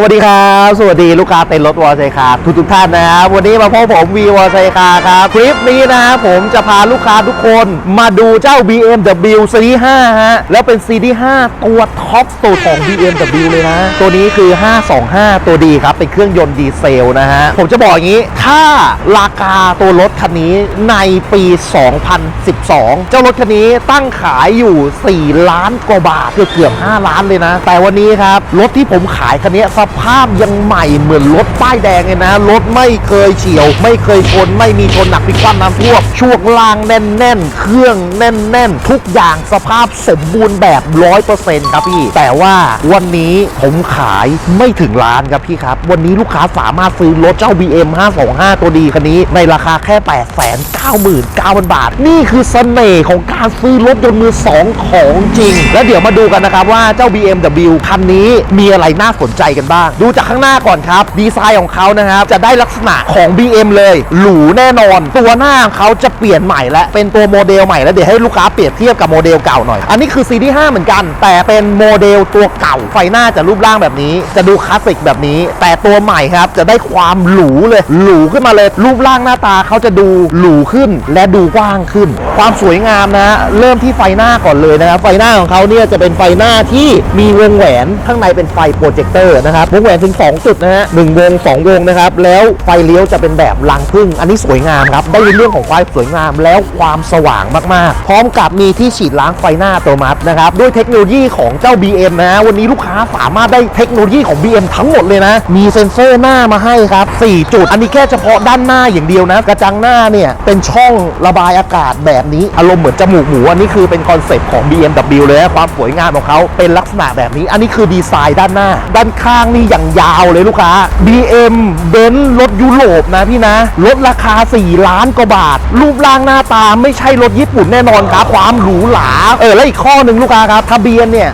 สวัสดีครับ สวัสดีลูกค้าเต็นท์รถวอลไซคาทุกทุกท่านนะครับวันนี้มาพบผมวีวอลไซคาครับคลิปนี้นะครับผมจะพาลูกค้าทุกคนมาดูเจ้า BMW Series 5ฮะแล้วเป็น Series 5ตัวท็อปสุดของ BMW เลยนะ ตัวนี้คือ 525 ตัวดีครับ เป็นเครื่องยนต์ดีเซลนะฮะ ผมจะบอกอย่างนี้ ถ้าราคาตัวรถคันนี้ในปี 2012 เจ้ารถคันนี้ตั้งขายอยู่ 4 ล้านกว่าบาทเกือบเกือบ5ล้านเลยนะ แต่วันนี้ครับรถที่ผมขายคันนี้สภาพยังใหม่เหมือนรถป้ายแดงเลยนะ รถไม่เคยเฉียว ไม่เคยชนไม่มีชนหนักพิกคว่ำน้ำท่วมช่วงล่างแน่น ๆ เครื่องแน่น ๆ ทุกอย่างสภาพสมบูรณ์แบบ100%ครับพี่ แต่ว่าวันนี้ผมขายไม่ถึงล้านครับพี่ครับ วันนี้ลูกค้าสามารถซื้อรถเจ้า BM 525 ตัวดีคันนี้ ในราคาแค่ 899,000 บาท นี่คือเสน่ห์ของการซื้อรถยนต์มือสองของจริง แล้วเดี๋ยวมาดูกันนะครับว่าเจ้า BMW คันนี้มีอะไรน่าสนใจกันบ้าง ดูจากข้างหน้าก่อนครับ ดีไซน์ของเขานะครับ จะได้ลักษณะของ BM เลย หรูแน่นอน ตัวหน้าของเขาจะเปลี่ยนใหม่และเป็นตัวโมเดลใหม่แล้วเดี๋ยวให้ลูกค้าเปรียบเทียบกับโมเดลเก่าหน่อย อันนี้คือ CD 5เหมือนกัน แต่เป็นโมเดลตัวเก่า ไฟหน้าจะรูปร่างแบบนี้ จะดูคลาสสิกแบบนี้ แต่ตัวใหม่ครับจะได้ความหรูเลย หรูขึ้นมาเลย รูปร่างหน้าตาเขาจะดูหรูขึ้นและดูกว้างขึ้น ความสวยงามนะ เริ่มที่ไฟหน้าก่อนเลยนะครับ ไฟหน้าของเขาเนี่ยจะเป็นไฟหน้าที่มีวงแหวนข้างในเป็นไฟโปรเจคเตอร์นะครับวงแหวนถึง 2 จุดนะฮะหนึ่งวง 2 วงนะครับ แล้วไฟเลี้ยวจะเป็นแบบลังพึ่ง อันนี้สวยงามครับ ได้ในเรื่องของความสวยงามแล้วความสว่างมากๆ พร้อมกับมีที่ฉีดล้างไฟหน้าอัตโนมัตินะครับ ด้วยเทคโนโลยีของเจ้า BM นะ วันนี้ลูกค้าสามารถได้เทคโนโลยีของ BM ทั้งหมดเลยนะ มีเซ็นเซอร์หน้ามาให้ครับ 4 จุด อันนี้แค่เฉพาะด้านหน้าอย่างเดียวนะ กระจังหน้าเนี่ยเป็นช่องระบายอากาศแบบนี้ อารมณ์เหมือนจมูกหมู อันนี้คือเป็นคอนเซปต์ของ BMW เลยนะความสวยงามของเขาเป็นลักษณะแบบนี้ อันนี้คือดีไซน์ด้านหน้า ด้านข้างนี่อย่างยาวเลยลูกค้า BM เบนซ์รถยุโรปนะพี่นะลดราคา 4 ล้านกว่าบาท รูปร่างหน้าตาไม่ใช่รถญี่ปุ่นแน่นอนครับ ความหรูหรา เออ และอีกข้อหนึ่งลูกค้าครับ ทะเบียนเนี่ย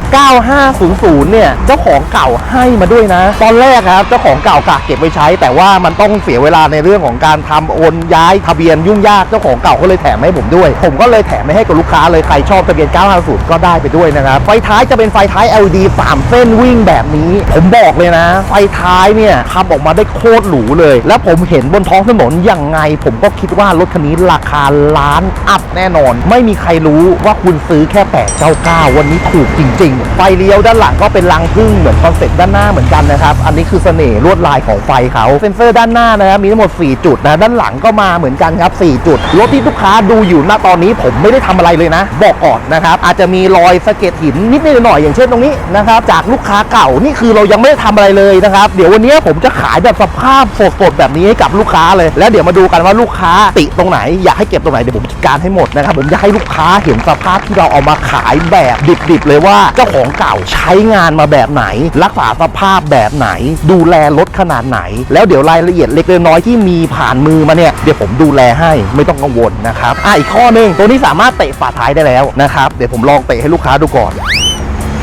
9500 เนี่ย เจ้าของเก่าให้มาด้วยนะ ตอนแรกครับ เจ้าของเก่ากะเก็บไว้ใช้ แต่ว่ามันต้องเสียเวลาในเรื่องของการทำโอนย้ายทะเบียนยุ่งยาก เจ้าของเก่าก็เลยแถมให้ผมด้วย ผมก็เลยแถมไม่ให้กับลูกค้าเลย ใครชอบทะเบียน 950 ก็ได้ไปด้วยนะครับ ไฟท้ายจะเป็นไฟท้าย LED 3 เส้นวิ่งแบบนี้ ผมบอกเลยนะไฟท้ายเนี่ยทำออกมาได้โคตรหรูเลย แล้วผมเห็นบนท้องถนนยังไง ผมก็คิดว่ารถคันนี้ราคาล้านอัพแน่นอน ไม่มีใครรู้ว่าคุณซื้อแค่899วันนี้ถูกจริง ๆ ไฟเลี้ยวด้านหลังก็เป็นรังพึ่งเหมือนคอนเซ็ปต์ด้านหน้าเหมือนกันนะครับ อันนี้คือเสน่ห์ลวดลายของไฟเขาเซ็นเซอร์ด้านหน้านะครับมีทั้งหมด 4 จุดนะด้านหลังก็มาเหมือนกันครับ 4 จุดรถที่ลูกค้าดูอยู่ณตอนนี้ผมไม่ได้ทำอะไรเลยนะ บอกก่อนนะครับอาจจะมีรอยสะเก็ดหินนิดหน่อยอย่างเช่นตรงนี้นะครับจากลูกค้าเก่านี่คือเรายังไม่ได้ทำอะไรเลยนะครับ เดี๋ยววันนี้ผมจะขายแบบสภาพสดๆแบบนี้ให้กับลูกค้าเลย แล้วเดี๋ยวมาดูกันว่าลูกค้าติตรงไหน อยากให้เก็บตรงไหนเดี๋ยวผมจัดการให้หมดนะครับผมอยากให้ลูกค้าเห็นสภาพที่เราเอามาขายแบบดิบๆเลยว่าเจ้าของเก่าใช้งานมาแบบไหน รักษาสภาพแบบไหน ดูแลรถขนาดไหน แล้วเดี๋ยวรายละเอียดเล็กๆน้อยๆที่มีผ่านมือมาเนี่ยเดี๋ยวผมดูแลให้ไม่ต้องกังวลนะครับอะอีกข้อหนึงตัวนี้สามารถเตะฝาท้ายได้แล้วนะครับเดี๋ยวผมลองเตะให้ลูกค้าดูก่อน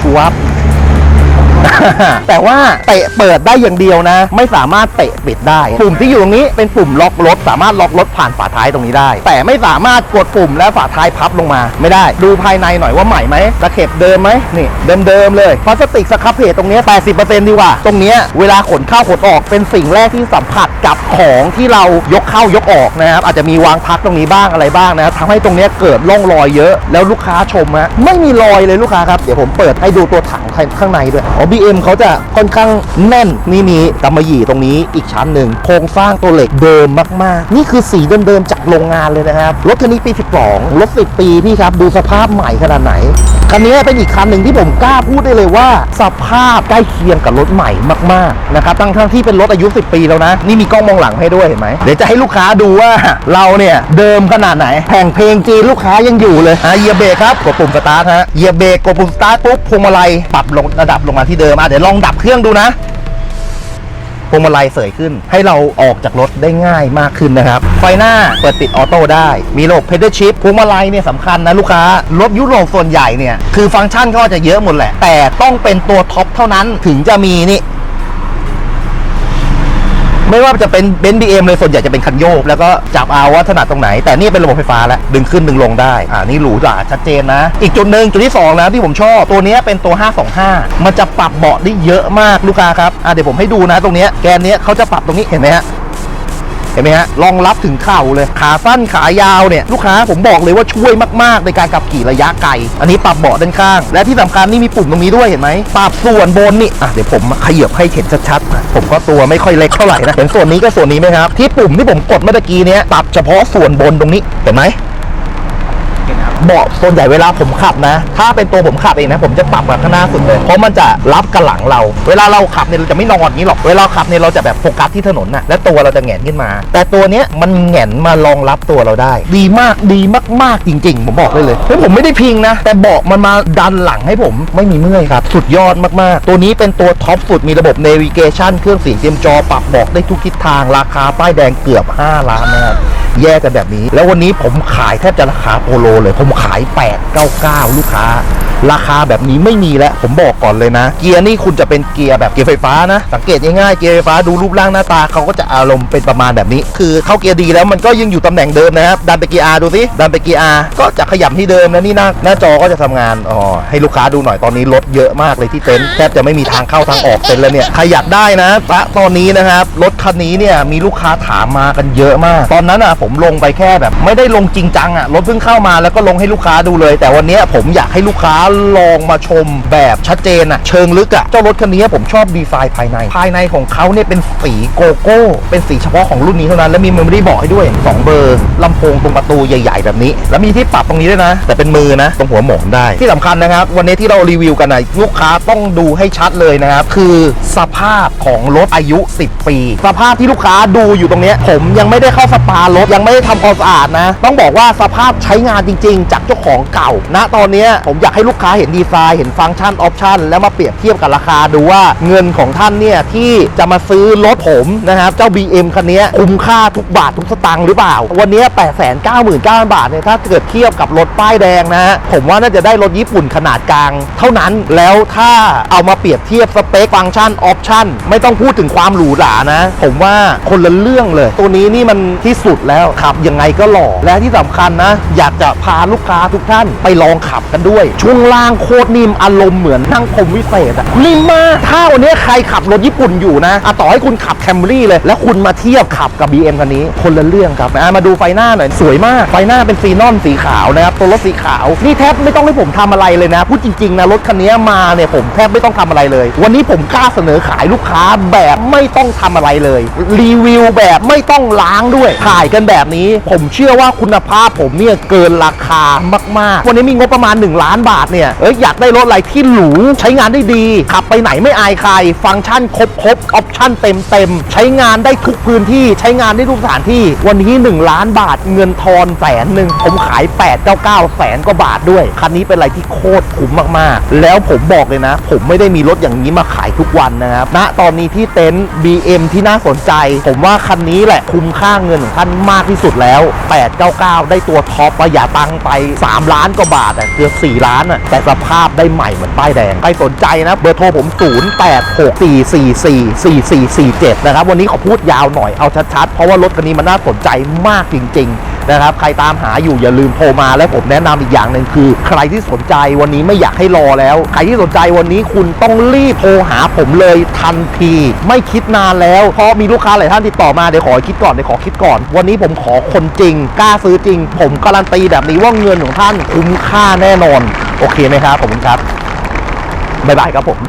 ชัวบ แต่ว่าเตะเปิดได้อย่างเดียวนะ ไม่สามารถเตะปิดได้ ปุ่มที่อยู่ตรงนี้เป็นปุ่มล็อกรถ สามารถล็อกรถผ่านฝาท้ายตรงนี้ได้ แต่ไม่สามารถกดปุ่มและฝาท้ายพับลงมา ไม่ได้ดูภายในหน่อยว่าใหม่ไหมตะเข็บเดิมไหมนี่เดิมๆเลยพลาสติกสครับเพจตรงนี้ย80%ดีกว่า ตรงนี้เวลาขนเข้าขนออกเป็นสิ่งแรกที่สัมผัสกับของที่เรายกเข้ายกออกนะครับอาจจะมีวางพักตรงนี้บ้างอะไรบ้างนะครับทำให้ตรงนี้เกิดร่องรอยเยอะแล้วลูกค้าชมฮะไม่มีรอยเลยลูกค้าครับเดี๋ยวผมเปิดให้ดูตัวถังข้างในด้วยอ๋อ BM เขาจะค่อนข้างแน่นนี่มีกำมะหยี่ตรงนี้อีกชั้นหนึ่งโครงสร้างตัวเหล็กเดิมมากๆ นี่คือสีเดิมๆจากโรงงานเลยนะครับรถคันนี้ปี 12รถ10ปีพี่ครับดูสภาพใหม่ขนาดไหนคันนี้เป็นอีกคันหนึ่งที่ผมกล้าพูดได้เลยว่า สภาพใกล้เคียงกับรถใหม่มากๆนะครับทั้งทั้งที่เป็นรถอายุ 10 ปีแล้วนะ นี่มีกล้องมองหลังให้ด้วยเห็นไหมเดี๋ยวจะให้ลูกค้าดูว่าเราเนี่ยเดิมขนาดไหนแผ่งเพลงจีนลูกค้ายังอยู่เลยอะเหยียบเบรกครับกดปุ่มสตาร์ทฮะเหยียบเบรกกดปุ่มสตาร์ทปุ๊บพวงมาลัยปรับลงระดับลงมาที่เดิมอะเดี๋ยวลองดับเครื่องดูนะพวงมาลัยเสยขึ้น ให้เราออกจากรถได้ง่ายมากขึ้นนะครับ ไฟหน้าเปิดปิดออโต้ได้ มีระบบเพด a ชิพพวงมาลัยเนี่ยสำคัญนะลูกค้ารถยุโรปส่วนใหญ่เนี่ย คือฟังก์ชันก็จะเยอะหมดแหละ แต่ต้องเป็นตัวท็อปเท่านั้นถึงจะมีนี่ ไม่ว่าจะเป็นเบนซ์บีเอ็มเลยส่วนใหญ่จะเป็นคันโยก แล้วก็จับเอาว่าถนัดตรงไหน แต่นี่เป็นระบบไฟฟ้าแล้วดึงขึ้นดึงลงได้ อ่านี่หรูหราชัดเจนนะ อีกจุดหนึ่งจุดที่ 2 นะที่ผมชอบ ตัวนี้เป็นตัว 525 มันจะปรับเบาะได้เยอะมากลูกค้าครับอ่าเดี๋ยวผมให้ดูนะตรงนี้แกนนี้เขาจะปรับตรงนี้เห็นไหมฮะ เห็นไหมฮะรองรับถึงเข่าเลยขาสั้นขายาวเนี่ยลูกค้าผมบอกเลยว่าช่วยมากๆ ในการขับขี่ระยะไกล อันนี้ปรับเบาะด้านข้าง และที่สำคัญนี่มีปุ่มตรงนี้ด้วยเห็นไหมปรับส่วนบนนี่อะเดี๋ยวผมขยับให้เห็นชัดๆผมก็ตัวไม่ค่อยเล็กเท่าไหร่นะเห็นส่วนนี้ก็ส่วนนี้ไหมครับที่ปุ่มที่ผมกดเมื่อกี้เนี้ยปรับเฉพาะส่วนบนตรงนี้เห็นไหม เบาะส่วนใหญ่เวลาผมขับนะ ถ้าเป็นตัวผมขับเองนะ ผมจะปรับแบบข้างหน้าสุดเลย เพราะมันจะรับกับหลังเรา เวลาเราขับเนี่ยเราจะไม่นอนอย่างนี้หรอก เวลาขับเนี่ยเราจะแบบโฟกัสที่ถนนน่ะ และตัวเราจะแหงนขึ้นมา แต่ตัวเนี้ยมันแหงนมารองรับตัวเราได้ ดีมากดีมากๆจริง ๆ ผมบอกได้เลยเฮ้ยผมไม่ได้พิงนะ แต่เบาะมันมาดันหลังให้ผมไม่มีเมื่อยครับ สุดยอดมากๆ ตัวนี้เป็นตัวท็อปสุดมีระบบ navigation เครื่องเสียงเตรียมจอปรับบอกได้ทุกทิศทางราคาป้ายแดงเกือบ 5 ล้านนะครับแยกกันแบบนี้ แล้ววันนี้ผมขายแทบจะราคาโปโลเลยผมขาย 899 ลูกค้า ราคาแบบนี้ไม่มีแล้วผมบอกก่อนเลยนะ เกียร์นี่คุณจะเป็นเกียร์แบบเกียร์ไฟฟ้านะ สังเกตง่ายๆเกียร์ไฟฟ้าดูรูปร่างหน้าตาเขาก็จะอารมณ์เป็นประมาณแบบนี้ คือเข้าเกียร์ดีแล้วมันก็ยังอยู่ตำแหน่งเดิมนะครับดันไปเกียร์ R ดูสิดันไปเกียร์ R ก็จะขยับที่เดิมนะนี่หน้าหน้าจอก็จะทำงานอ๋อให้ลูกค้าดูหน่อยตอนนี้รถเยอะมากเลยที่เต็นท์แทบจะไม่มีทางเข้าทางออกเต็นท์แล้วเนี่ยขยับได้นะณตอนนี้นะครับรถคันนี้เนี่ยมีลูกค้าถามมากันเยอะมาก ตอนนั้นอะผมลงไปแค่แบบ ไม่ได้ลงจริงจังอะรถเพิ่งเข้ามาแล้วก็ลงให้ลูกค้าดูเลย แต่วันนี้ผมอยากให้ลูกค้าลองมาชมแบบชัดเจนอะเชิงลึกอะเจ้ารถคันนี้ผมชอบดีไซน์ภายใน ภายในของเขาเนี่ยเป็นสีโกโก้ เป็นสีเฉพาะของรุ่นนี้เท่านั้น และมีเมมโมรี่บอกให้ด้วย 2 เบอร์ลำโพงตรงประตูใหญ่ ๆ แบบนี้ แล้วมีที่ปรับตรงนี้ด้วยนะ แต่เป็นมือนะ ตรงหัวหมอนได้ ที่สำคัญนะครับ วันนี้ที่เรารีวิวกันนะลูกค้าต้องดูให้ชัดเลยนะครับ คือสภาพของรถอายุ 10 ปี สภาพที่ลูกค้าดูอยู่ตรงนี้ผมยังไม่ได้เข้าสปารถยังไม่ได้ทำความสะอาดนะ ต้องบอกว่าสภาพใช้งานจริง ๆ จากเของเก่า ณ ตอนนี้ผมอยากให้ลูกค้าเห็นดีไซน์ เห็นฟังก์ชันออปชันแล้วมาเปรียบเทียบกับราคาดูว่าเงินของท่านเนี่ยที่จะมาซื้อรถผมนะครับเจ้า BM คันนี้คุ้มค่าทุกบาททุกสตางค์หรือเปล่า วันนี้ 8 9 9 0 0 0 บาทเนี่ยถ้าเกิดเทียบกับรถป้ายแดงนะฮะผมว่าน่าจะได้รถญี่ปุ่นขนาดกลาง เท่านั้นแล้วถ้าเอามาเปรียบเทียบสเปคฟังก์ชันออปชันไม่ต้องพูดถึงความหรูหรานะ ผมว่าคนละเรื่องเลย ตัวนี้นี่มันที่สุดแล้วขับยังไงก็หล่อและที่สำคัญนะ อยากจะพาลูกค้าทุกท่านไปลองขับกันด้วย ช่วงล่างโคตรนิ่มอารมณ์เหมือนนั่งพรมวิเศษอะนิ่มมากถ้าวันนี้ใครขับรถญี่ปุ่นอยู่นะอะต่อให้คุณขับแคมรี่เลย แล้วคุณมาเทียบขับกับ BM คันนี้ คนละเรื่องครับอะมาดูไฟหน้าหน่อยสวยมากไฟหน้าเป็นซีนอนสีขาวนะครับตัวรถสีขาวนี่แทบไม่ต้องให้ผมทำอะไรเลยนะพูดจริงๆนะรถคันนี้มาเนี่ยผมแทบไม่ต้องทำอะไรเลย วันนี้ผมกล้าเสนอขายลูกค้าแบบไม่ต้องทำอะไรเลย รีวิวแบบไม่ต้องล้างด้วยถ่ายกันแบบนี้ ผมเชื่อว่าคุณภาพผมเนี่ยเกินราคามากๆ วันนี้มีงบประมาณ 1 ล้านบาทเนี่ยเอ้ยอยากได้รถอะไรที่หรูใช้งานได้ดี ขับไปไหนไม่อายใคร ฟังก์ชันครบครบออปชั่นเต็มเต็มใช้งานได้ทุกพื้นที่ใช้งานได้ทุกสถานที่ วันนี้ 1 ล้านบาทเงินทอนแสนหนึ่งผมขาย 8 9 9 แสนกว่าบาทด้วย คันนี้เป็นอะไรที่โคตรคุ้มมากๆ แล้วผมบอกเลยนะ ผมไม่ได้มีรถอย่างนี้มาขายทุกวันนะครับณตอนนี้ที่เต็นท์ BM ที่น่าสนใจ ผมว่าคันนี้แหละคุ้มค่าเงินของท่านมากที่สุดแล้ว 899 ได้ตัวท็อปประหยัดตังไป3ล้านกว่าบาทอะเกือบ4ล้านอะแต่สภาพได้ใหม่เหมือนป้ายแดงใครสนใจนะเบอร์โทรผม 0864444447 นะครับ วันนี้ขอพูดยาวหน่อยเอาชัดๆ เพราะว่ารถคันนี้มันน่าสนใจมากจริง ๆ นะครับใครตามหาอยู่อย่าลืมโทรมาและผมแนะนำอีกอย่างหนึ่งคือ ใครที่สนใจวันนี้ไม่อยากให้รอแล้ว ใครที่สนใจวันนี้คุณต้องรีบโทรหาผมเลยทันที ไม่คิดนานแล้วเพราะมีลูกค้าหลายท่านติดต่อมาเดี๋ยวขอคิดก่อนเดี๋ยวขอคิดก่อน วันนี้ผมขอคนจริง กล้าซื้อจริง ผมการันตีแบบนี้ว่าเงินของท่านคุ้มค่าแน่นอน โอเคไหมครับผมครับบ๊ายบายครับผม